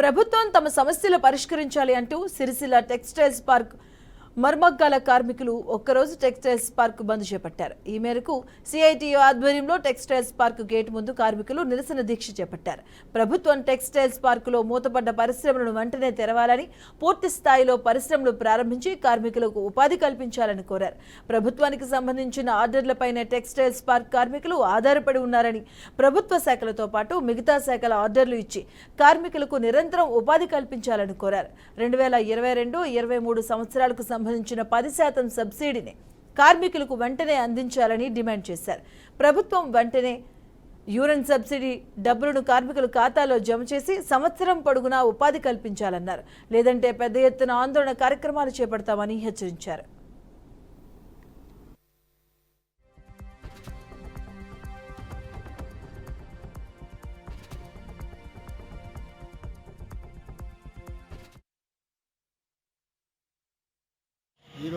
ప్రభుత్వం తమ సమస్యలు పరిష్కరించాలి అంటూ సిరిసిల్ల టెక్స్టైల్స్ పార్క్ మర్మగ్గాల కార్మికులు ఒక్కరోజు టెక్స్టైల్స్ పార్క్ బంద్ చేపట్టారు. ఈ మేరకు సిఐటియు ఆధ్వర్యంలో టెక్స్టైల్స్ పార్క్ గేట్ ముందు కార్మికులు నిరసన దీక్ష చేపట్టారు. ప్రభుత్వం టెక్స్టైల్స్ పార్కులో మూతపడ్డ పరిశ్రమలను వెంటనే తెరవాలని పూర్తి స్థాయిలో పరిశ్రమలు ప్రారంభించి కార్మికులకు ఉపాధి కల్పించాలని కోరారు. ప్రభుత్వానికి సంబంధించిన ఆర్డర్లపైన టెక్స్టైల్స్ పార్క్ కార్మికులు ఆధారపడి ఉన్నారని ప్రభుత్వ శాఖలతో పాటు మిగతా శాఖల ఆర్డర్లు ఇచ్చి కార్మికులకు నిరంతరం ఉపాధి కల్పించాలని కోరారు. రెండు వేల ఇరవై రెండు ఇరవై మూడు సంవత్సరాలకు సంబంధించిన పది శాతం సబ్సిడీని కార్మికులకు వెంటనే అందించాలని డిమాండ్ చేశారు. ప్రభుత్వం వెంటనే యూరన్ సబ్సిడీ డబ్బులను కార్మికుల ఖాతాలో జమ చేసి సంవత్సరం పొడుగునా ఉపాధి కల్పించాలన్నారు. లేదంటే పెద్ద ఎత్తున ఆందోళన కార్యక్రమాలు చేపడతామని హెచ్చరించారు.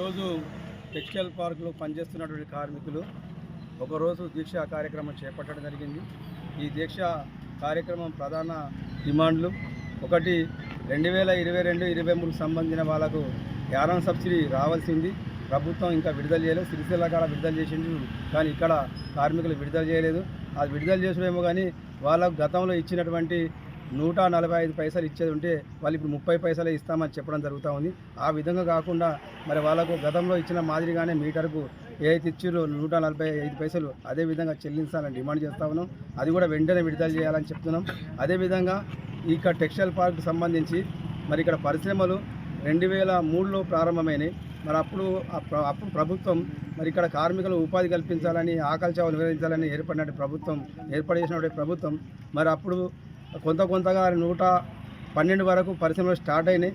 ఈరోజు టెక్స్టైల్ పార్కులో పనిచేస్తున్నటువంటి కార్మికులు ఒకరోజు దీక్ష కార్యక్రమం చేపట్టడం జరిగింది. ఈ దీక్ష కార్యక్రమం ప్రధాన డిమాండ్లు. ఒకటి రెండు వేల ఇరవై రెండు ఇరవై మూడు సంబంధించిన వాళ్ళకు యానం సబ్సిడీ రావాల్సింది. ప్రభుత్వం ఇంకా విడుదల చేయలేదు. సిరిసిల్ల కాడ విడుదల చేసింది కానీ ఇక్కడ కార్మికులు విడుదల చేయలేదు. అది విడుదల చేసుడేమో కానీ వాళ్ళకు గతంలో ఇచ్చినటువంటి నూట నలభై ఐదు పైసలు ఇచ్చేది ఉంటే వాళ్ళు ఇప్పుడు ముప్పై పైసలే ఇస్తామని చెప్పడం జరుగుతూ ఉంది. ఆ విధంగా కాకుండా మరి వాళ్ళకు గతంలో ఇచ్చిన మాదిరిగానే మీటర్కు ఏదైతే ఇచ్చిరో నూట నలభై ఐదు పైసలు అదే విధంగా చెల్లించాలని డిమాండ్ చేస్తా ఉన్నాం. అది కూడా వెంటనే విడుదల చేయాలని చెప్తున్నాం. అదేవిధంగా ఇక్కడ టెక్స్టైల్ పార్క్ సంబంధించి మరి ఇక్కడ పరిశ్రమలు రెండు వేల మూడులో ప్రారంభమైనాయి. మరి అప్పుడు అప్పుడు ప్రభుత్వం మరి ఇక్కడ కార్మికులు ఉపాధి కల్పించాలని ఆకలి చావులు నివేదించాలని ఏర్పడినటువంటి ప్రభుత్వం ఏర్పాటు చేసినటువంటి ప్రభుత్వం మరి అప్పుడు కొంత కొంతగా నూట పన్నెండు వరకు పరిశ్రమలు స్టార్ట్ అయినాయి.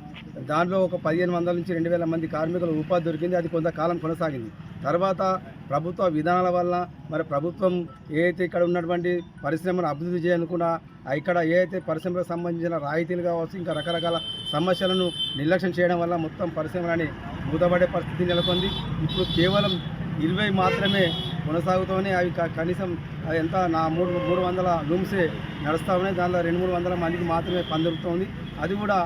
దాంట్లో ఒక పదిహేను వందల నుంచి రెండు వేల మంది కార్మికులు ఉపాధి దొరికింది. అది కొంతకాలం కొనసాగింది. తర్వాత ప్రభుత్వ విధానాల వల్ల మరి ప్రభుత్వం ఏదైతే ఇక్కడ ఉన్నటువంటి పరిశ్రమను అభివృద్ధి చేయనుకున్నా ఇక్కడ ఏదైతే పరిశ్రమలకు సంబంధించిన రాయితీలు కావచ్చు ఇంకా రకరకాల సమస్యలను నిర్లక్ష్యం చేయడం వల్ల మొత్తం పరిశ్రమలని మూతపడే పరిస్థితి నెలకొంది. ఇప్పుడు కేవలం ఇరవై మాత్రమే కొనసాగుతూనే అవి కనీసం ఎంత? నా మూడు మూడు వందల రూమ్సే నడుస్తూ ఉన్నాయి. దానిలో రెండు మూడు వందల మందికి మాత్రమే పందొరుకుతుంది అది కూడా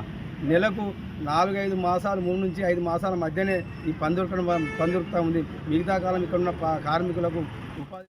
నెలకు నాలుగైదు మాసాలు మూడు నుంచి ఐదు మాసాల మధ్యనే ఈ పందొరకడం పందొరుకుతూ ఉంది. మిగతా కాలం ఇక్కడ ఉన్న కార్మికులకు ఉపాధి